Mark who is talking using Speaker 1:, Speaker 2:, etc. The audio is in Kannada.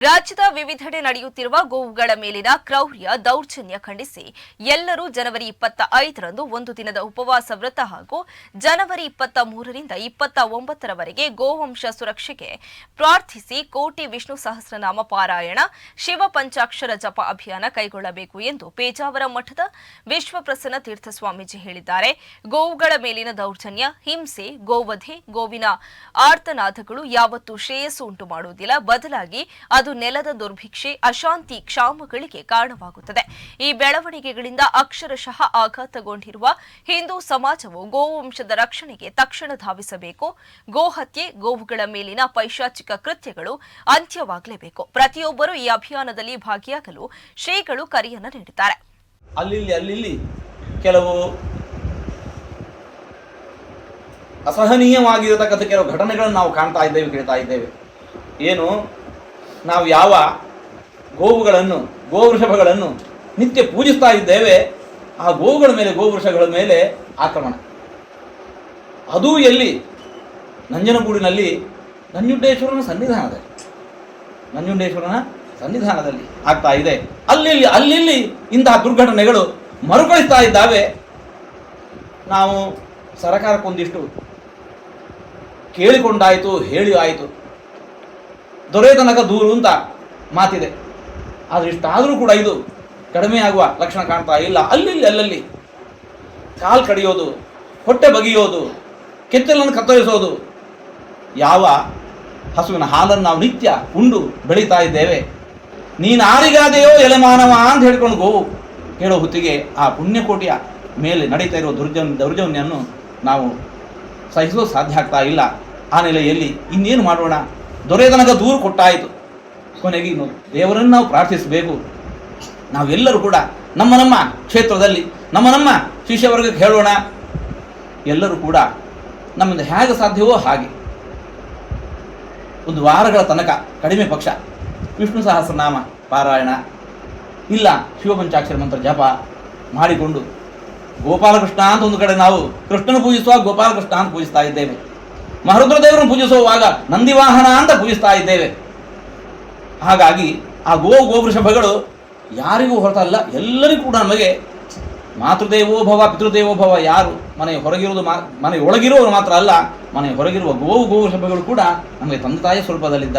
Speaker 1: ರಾಜ್ಯದ ವಿವಿಧೆಡೆ ನಡೆಯುತ್ತಿರುವ ಗೋವುಗಳ ಮೇಲಿನ ಕ್ರೌರ್ಯ ದೌರ್ಜನ್ಯ ಖಂಡಿಸಿ ಎಲ್ಲರೂ ಜನವರಿ ಇಪ್ಪತ್ತ ಐದರಂದು ಒಂದು ದಿನದ ಉಪವಾಸ ವ್ರತ ಹಾಗೂ ಜನವರಿ ಇಪ್ಪತ್ತ ಮೂರರಿಂದ ಇಪ್ಪತ್ತ ಒಂಬತ್ತರವರೆಗೆ ಗೋವಂಶ ಸುರಕ್ಷೆಗೆ ಪ್ರಾರ್ಥಿಸಿ ಕೋಟಿ ವಿಷ್ಣು ಸಹಸ್ರನಾಮ ಪಾರಾಯಣ, ಶಿವ ಪಂಚಾಕ್ಷರ ಜಪ ಅಭಿಯಾನ ಕೈಗೊಳ್ಳಬೇಕು ಎಂದು ಪೇಜಾವರ ಮಠದ ವಿಶ್ವಪ್ರಸನ್ನ ತೀರ್ಥ ಸ್ವಾಮೀಜಿ ಹೇಳಿದ್ದಾರೆ. ಗೋವುಗಳ ಮೇಲಿನ ದೌರ್ಜನ್ಯ, ಹಿಂಸೆ, ಗೋವಧೆ, ಗೋವಿನ ಆರ್ತನಾದಗಳು ಯಾವತ್ತೂ ಶ್ರೇಯಸ್ಸು ಉಂಟು ಮಾಡುವುದಿಲ್ಲ. ಬದಲಾಗಿ ಅದು ನೆಲದ ದುರ್ಭಿಕ್ಷೆ, ಅಶಾಂತಿ ಕ್ಷಾಮಗಳಿಗೆ ಕಾರಣವಾಗುತ್ತದೆ. ಈ ಬೆಳವಣಿಗೆಗಳಿಂದ ಅಕ್ಷರಶಃ ಆಘಾತಗೊಂಡಿರುವ ಹಿಂದೂ ಸಮಾಜವು ಗೋವಂಶದ ರಕ್ಷಣೆಗೆ ತಕ್ಷಣ ಧಾವಿಸಬೇಕು. ಗೋಹತ್ಯೆ, ಗೋವುಗಳ ಮೇಲಿನ ಪೈಶಾಚಿಕ ಕೃತ್ಯಗಳು ಅಂತ್ಯವಾಗಲೇಬೇಕು. ಪ್ರತಿಯೊಬ್ಬರೂ ಈ ಅಭಿಯಾನದಲ್ಲಿ ಭಾಗಿಯಾಗಲು ಶ್ರೀಗಳು ಕರೆಯನ್ನು ನೀಡಿದ್ದಾರೆ.
Speaker 2: ಅಲ್ಲಿ ಅಲ್ಲಿಲ್ಲಿ ಕೆಲವು ಅಸಹನೀಯವಾಗಿರತಕ್ಕಂಥ ಕೆಲವು ಘಟನೆಗಳನ್ನು ನಾವು ಕಾಣ್ತಾ ಇದ್ದೇವೆ, ಕೇಳ್ತಾ ಇದ್ದೇವೆ. ಏನು? ನಾವು ಯಾವ ಗೋವುಗಳನ್ನು, ಗೋವೃಷಭಗಳನ್ನು ನಿತ್ಯ ಪೂಜಿಸ್ತಾ ಇದ್ದೇವೆ, ಆ ಗೋವುಗಳ ಮೇಲೆ, ಗೋವೃಷಗಳ ಮೇಲೆ ಆಕ್ರಮಣ. ಅದೂ ಎಲ್ಲಿ? ನಂಜನಗೂಡಿನಲ್ಲಿ, ನಂಜುಂಡೇಶ್ವರನ ಸನ್ನಿಧಾನದಲ್ಲಿ. ನಂಜುಂಡೇಶ್ವರನ ಸನ್ನಿಧಾನದಲ್ಲಿ ಆಗ್ತಾ ಇದೆ. ಅಲ್ಲಿ ಅಲ್ಲಿ ಇಂತಹ ದುರ್ಘಟನೆಗಳು ಮರುಕಳಿಸ್ತಾ ಇದ್ದಾವೆ. ನಾವು ಸರಕಾರಕ್ಕೊಂದಿಷ್ಟು ಕೇಳಿಕೊಂಡಾಯಿತು ಹೇಳಿ ಆಯಿತು ದೊರೆ ತನಕ ದೂರು ಅಂತ ಮಾತಿದೆ. ಆದರೆ ಇಷ್ಟಾದರೂ ಕೂಡ ಇದು ಕಡಿಮೆ ಆಗುವ ಲಕ್ಷಣ ಕಾಣ್ತಾ ಇಲ್ಲ. ಅಲ್ಲಿ ಅಲ್ಲಲ್ಲಿ ಕಾಲು ಕಡಿಯೋದು, ಹೊಟ್ಟೆ ಬಗೆಯೋದು, ಕೆತ್ತಲನ್ನು ಕತ್ತರಿಸೋದು, ಯಾವ ಹಸುವಿನ ಹಾಲನ್ನು ನಾವು ನಿತ್ಯ ಉಂಡು ಬೆಳೀತಾ ಇದ್ದೇವೆ. ನೀನು ಆರಿಗಾದೆಯೋ ಎಲೆ ಮಾನವ ಅಂತ ಹೇಳ್ಕೊಂಡು ಗೋವು ಹೇಳೋ ಹೊತ್ತಿಗೆ ಆ ಪುಣ್ಯಕೋಟಿಯ ಮೇಲೆ ನಡೀತಾ ಇರೋ ದುರ್ಜನ್ ದೌರ್ಜನ್ಯನ್ನು ನಾವು ಸಹಿಸಲು ಸಾಧ್ಯ ಆಗ್ತಾ ಇಲ್ಲ. ಆ ನೆಲೆಯಲ್ಲಿ ಇನ್ನೇನು ಮಾಡೋಣ? ದೊರೆ ತನಕ ದೂರು ಕೊಟ್ಟಾಯಿತು. ಕೊನೆಗೆ ಇನ್ನು ದೇವರನ್ನು ನಾವು ಪ್ರಾರ್ಥಿಸಬೇಕು. ನಾವೆಲ್ಲರೂ ಕೂಡ ನಮ್ಮ ನಮ್ಮ ಕ್ಷೇತ್ರದಲ್ಲಿ, ನಮ್ಮ ನಮ್ಮ ಶಿಷ್ಯವರ್ಗಕ್ಕೆ ಹೇಳೋಣ. ಎಲ್ಲರೂ ಕೂಡ ನಮ್ಮಿಂದ ಹೇಗೆ ಸಾಧ್ಯವೋ ಹಾಗೆ. ಒಂದು ವಾರಗಳ ತನಕ ಕಡಿಮೆ ಪಕ್ಷ. ವಿಷ್ಣು ಸಹಸ್ರನಾಮ ಪಾರಾಯಣ. ಇಲ್ಲ ಶಿವಪಂಚಾಕ್ಷರ ಮಂತ್ರ ಜಪ ಮಾಡಿಕೊಂಡು ಗೋಪಾಲಕೃಷ್ಣ ಅಂತ ಒಂದು ಕಡೆ ನಾವು ಕೃಷ್ಣನ ಪೂಜಿಸುವಾಗ ಗೋಪಾಲಕೃಷ್ಣ ಅಂತ ಪೂಜಿಸ್ತಾ ಇದ್ದೇವೆ. ಮಹರುದ್ರ ದೇವರನ್ನು ಪೂಜಿಸುವಾಗ ನಂದಿವಾಹನ ಅಂತ ಪೂಜಿಸ್ತಾ ಇದ್ದೇವೆ. ಹಾಗಾಗಿ ಆ ಗೋ ಗೋವೃಷಭಗಳು ಯಾರಿಗೂ ಹೊರತಲ್ಲ, ಎಲ್ಲರಿಗೂ ಕೂಡ ನಮಗೆ ಮಾತೃದೇವೋ ಭವ, ಪಿತೃದೇವೋ ಭವ, ಯಾರು ಮನೆ ಹೊರಗಿರುವುದು ಮಾ ಮನೆ ಒಳಗಿರುವವರು ಮಾತ್ರ ಅಲ್ಲ ಮನೆ ಹೊರಗಿರುವ ಗೋವು ಗೋವೃಷಭಗಳು ಕೂಡ ನಮಗೆ ತಂದೆ ತಾಯಿ ಸ್ವರೂಪದಲ್ಲಿದ್ದಾರೆ.